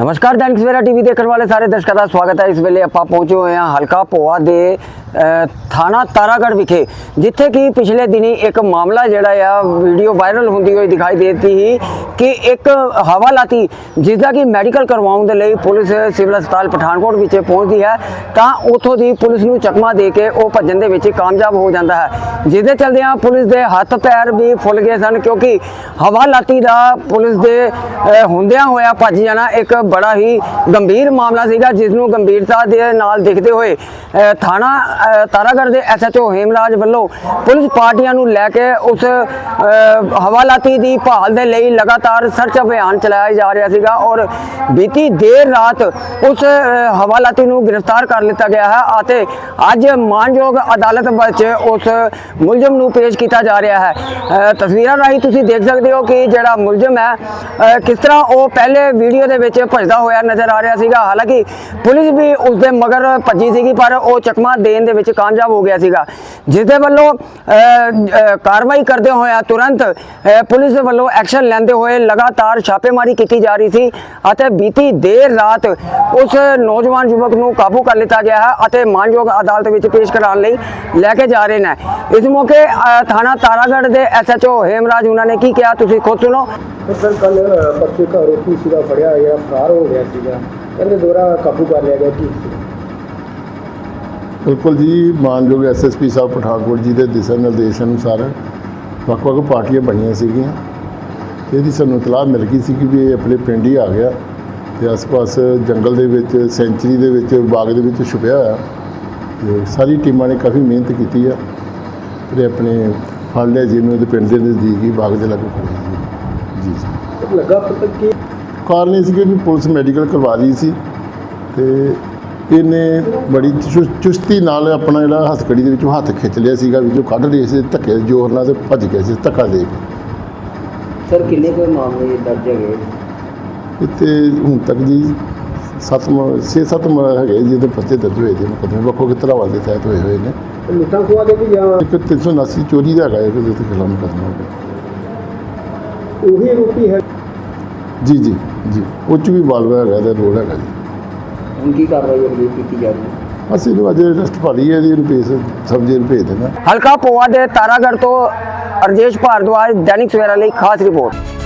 ਨਮਸਕਾਰ, ਦੈਨਿਕ ਸਵੇਰਾ ਟੀਵੀ ਦੇਖਣ ਵਾਲੇ ਸਾਰੇ ਦਰਸ਼ਕਾਂ ਦਾ ਸਵਾਗਤ ਹੈ। ਇਸ ਵੇਲੇ ਆਪਾਂ ਪਹੁੰਚੇ ਹੋਏ ਹਾਂ ਹਲਕਾ ਪੋਆ ਦੇ ਥਾਣਾ ਤਾਰਾਗੜ੍ਹ ਵਿਖੇ, ਜਿੱਥੇ ਕਿ ਪਿਛਲੇ ਦਿਨੀ ਇੱਕ ਮਾਮਲਾ ਜਿਹੜਾ ਆ, ਵੀਡੀਓ ਵਾਇਰਲ ਹੁੰਦੀ ਹੋਈ ਦਿਖਾਈ ਦੇ ਦਿੱਤੀ ਸੀ ਕਿ ਇੱਕ ਹਵਾਲਾਤੀ ਜਿਸ ਦਾ ਕਿ ਮੈਡੀਕਲ ਕਰਵਾਉਣ ਦੇ ਲਈ ਪੁਲਿਸ ਸਿਵਲ ਹਸਪਤਾਲ ਪਠਾਨਕੋਟ ਵਿੱਚ ਪਹੁੰਚਦੀ ਹੈ, ਤਾਂ ਉਥੋਂ ਦੀ ਪੁਲਿਸ ਨੂੰ ਚਕਮਾ ਦੇ ਕੇ ਉਹ ਭੱਜਣ ਦੇ ਵਿੱਚ ਕਾਮਯਾਬ ਹੋ ਜਾਂਦਾ ਹੈ। ਜਿਹਦੇ ਚਲਦਿਆਂ ਪੁਲਿਸ ਦੇ ਹੱਥ ਪੈਰ ਵੀ ਫੁੱਲ ਗਏ ਸਨ, ਕਿਉਂਕਿ ਹਵਾਲਾਤੀ ਦਾ ਪੁਲਿਸ ਦੇ ਹੁੰਦਿਆਂ ਹੋਇਆ ਭੱਜ ਜਾਣਾ ਇੱਕ ਬੜਾ ਹੀ ਗੰਭੀਰ ਮਾਮਲਾ ਸੀਗਾ ਜਿਸ ਨੂੰ ਗੰਭੀਰਤਾ ਦੇ ਨਾਲ ਦੇਖਦੇ ਹੋਏ ਥਾਣਾ ਤਾਰਾਗੜ੍ਹ ਦੇ ਐਸਐਚਓ ਹੇਮਰਾਜ ਵੱਲੋਂ ਪੁਲਿਸ ਪਾਰਟੀਆਂ ਨੂੰ ਲੈ ਕੇ ਉਸ ਹਵਾਲਾਤੀ ਦੀ ਭਾਲ ਦੇ ਲਈ ਲਗਾਤਾਰ ਸਰਚ ਅਭਿਆਨ ਚਲਾਇਆ ਜਾ ਰਿਹਾ ਸੀਗਾ ਔਰ ਬੀਤੀ ਦੇਰ ਰਾਤ ਉਸ ਹਵਾਲਾਤੀ ਨੂੰ ਗ੍ਰਿਫਤਾਰ ਕਰ ਲਿੱਤਾ ਗਿਆ ਹੈ ਅਤੇ ਅੱਜ ਮਾਨਯੋਗ ਅਦਾਲਤ ਵਿੱਚ ਉਸ ਮੁਲਜ਼ਮ ਨੂੰ ਪੇਸ਼ ਕੀਤਾ ਜਾ ਰਿਹਾ ਹੈ। ਤਸਵੀਰਾਂ ਰਾਹੀਂ ਤੁਸੀਂ ਦੇਖ ਸਕਦੇ ਹੋ ਕਿ ਜਿਹੜਾ ਮੁਲਜ਼ਮ ਹੈ ਕਿਸ ਤਰ੍ਹਾਂ ਉਹ ਪਹਿਲੇ ਵੀਡੀਓ ਦੇ ਵਿੱਚ ਭੱਜਦਾ ਹੋਇਆ ਨਜ਼ਰ ਆ ਰਿਹਾ ਸੀਗਾ। ਹਾਲਾਂਕਿ ਪੁਲਿਸ ਵੀ ਉਸ ਦੇ ਮਗਰ ਭੱਜੀ ਸੀਗੀ, ਪਰ ਉਹ ਚਕਮਾ ਦੇਣ ਦੇ ਵਿੱਚ ਕਾਮਯਾਬ ਹੋ ਗਿਆ ਸੀਗਾ। ਜਿਸ ਦੇ ਵੱਲੋਂ ਕਾਰਵਾਈ ਕਰਦੇ ਹੋਇਆ ਤੁਰੰਤ ਪੁਲਿਸ ਵੱਲੋਂ ਐਕਸ਼ਨ ਲੈਂਦੇ ਹੋਏ ਲਗਾਤਾਰ ਛਾਪੇਮਾਰੀ ਕੀਤੀ ਜਾ ਰਹੀ ਸੀ ਅਤੇ ਬੀਤੀ ਦੇਰ ਰਾਤ ਉਸ ਨੌਜਵਾਨ ਯੁਵਕ ਨੂੰ ਕਾਬੂ ਕਰ ਲਿੱਤਾ ਗਿਆ ਹੈ ਅਤੇ ਮਾਨਯੋਗ ਅਦਾਲਤ ਵਿੱਚ ਪੇਸ਼ ਕਰਾਉਣ ਲਈ ਲੈ ਕੇ ਜਾ ਰਹੇ ਨੇ। ਇਸ ਮੌਕੇ ਥਾਣਾ ਤਾਰਾਗੜ੍ਹ ਦੇ ਐਸਐਚਓ ਹੇਮਰਾਜ ਉਹਨਾਂ ਨੇ ਕੀ ਕਿਹਾ? ਤੁਸੀਂ ਖੁਦ ਸੁਣੋ। ਸਰ ਕੱਲ ਪਰਸੋਂ ਇੱਕ ਆਰੋਪੀ ਸੀਗਾ? ਫੜਿਆ ਜਿਹੜਾ ਫਰਾਰ ਹੋ ਗਿਆ ਸੀਗਾ। ਕਹਿੰਦੇ ਦੁਬਾਰਾ ਕਾਬੂ ਕਰ ਲਿਆ ਗਿਆ, ਕੀ ਸੀ? ਬਿਲਕੁਲ ਜੀ, ਮਾਨਯੋਗ ਐਸਐਸਪੀ ਸਾਹਿਬ ਪਠਾਨਕੋਟ ਜੀ ਦੇ ਦਿਸ਼ਾ ਨਿਰਦੇਸ਼ ਅਨੁਸਾਰ ਵੱਖ-ਵੱਖ ਪਾਰਟੀਆਂ ਬਣੀਆਂ ਸੀਗੀਆਂ। ਇਹਦੀ ਸਾਨੂੰ ਇਤਲਾਹ ਮਿਲ ਗਈ ਸੀ ਕਿ ਵੀ ਇਹ ਆਪਣੇ ਪਿੰਡ ਹੀ ਆ ਗਿਆ ਤੇ ਆਸ-ਪਾਸ ਜੰਗਲ ਦੇ ਵਿੱਚ, ਸੈਂਚਰੀ ਦੇ ਵਿੱਚ, ਬਾਗ ਦੇ ਵਿੱਚ ਛੁਪਿਆ ਹੋਇਆ। ਤੇ ਸਾਰੀ ਟੀਮਾਂ ਨੇ ਕਾਫੀ ਮਿਹਨਤ ਕੀਤੀ ਆ। ਤੇ ਆਪਣੇ ਫੜ ਲਿਆ ਜਿਹਨੂੰ ਇਹਦੇ ਪਿੰਡ ਦੇ ਨਜ਼ਦੀਕ ਹੀ ਬਾਗ ਦੇ ਲਾਗੇ ਫੜਿਆ ਜੀ। ਜੀ। ਲੱਗਾ ਪਤਾ ਕਿ? ਕਾਰਨ ਇਹ ਸੀ ਕਿ ਪੁਲਿਸ ਮੈਡੀਕਲ ਕਰਵਾ ਰਹੀ ਸੀ ਤੇ ਇਹਨੇ ਬੜੀ ਚੁ- ਚੁਸਤੀ ਨਾਲ ਆਪਣਾ ਜਿਹੜਾ ਹੱਥਕੜੀ ਦੇ ਵਿੱਚੋਂ ਹੱਥ ਖਿੱਚ ਲਿਆ ਸੀਗਾ ਵਿੱਚੋਂ ਕੱਢ ਰਹੀ ਸੀ ਧੱਕੇ ਜ਼ੋਰ ਨਾਲ ਤੇ ਭੱਜ ਗਿਆ ਸੀ ਧੱਕਾ ਦੇ ਕੇ। ਸਰ ਕਿੰਨੇ ਕੋਈ ਮਾਮਲੇ ਦਰਜ ਹੈਗੇ? ਇੱਥੇ ਹੁਣ ਤੱਕ ਜੀ ਸੱਤ 6-7 ਹੈਗੇ ਜਿਹਦੇ ਪੱਤੇ ਦਰਜ ਹੋਏ ਦੇ ਮੁਕੱਦਮੇ ਵੱਖੋ ਵੱਖ ਧਰਾਵਾਂ ਦੇ ਤਹਿਤ ਹੋਏ ਹੋਏ ਨੇ। ਲੁੱਟਾਂ ਖੋਆ ਦੇ ਵੀ ਜਾਂ ਇੱਕ 379 ਚੋਰੀ ਦਾ ਹੈਗਾ ਇਹਦੇ ਤੇ ਖਿਲਾਫ ਮੁਕੱਦਮਾ। ਉਹੀ ਆਰੋਪੀ ਹੈ। ਜੀ ਜੀ ਜੀ। ਉਹ 'ਚ ਵੀ ਬਾਲਵਾ ਹੈਗਾ ਤੇ ਰੋਡ ਹੈਗਾ ਜੀ। ਹੁਣ ਕੀ ਕਾਰਵਾਈ ਅਗਲੀ ਕੀਤੀ ਜਾ? ਰਹੀ ਹੈ? ਅਸੀਂ ਇਹਨੂੰ ਅੱਜ ਰੈਸਟ ਪਾ ਲਈ ਹੈ ਇਹਦੀ ਇਹਨੂੰ ਭੇਜ ਸਬਜ਼ੀ ਨੂੰ ਭੇਜ ਦੇਣਾ ਹਲਕਾ ਪੋਆ ਦੇ ਤਾਰਾਗੜ੍ਹ ਤੋਂ ਅਰਜੇਸ਼ ਭਾਰਦਵਾਜ ਦੈਨਿਕ ਸਵੇਰਾ ਲਈ ਖਾਸ ਰਿਪੋਰਟ।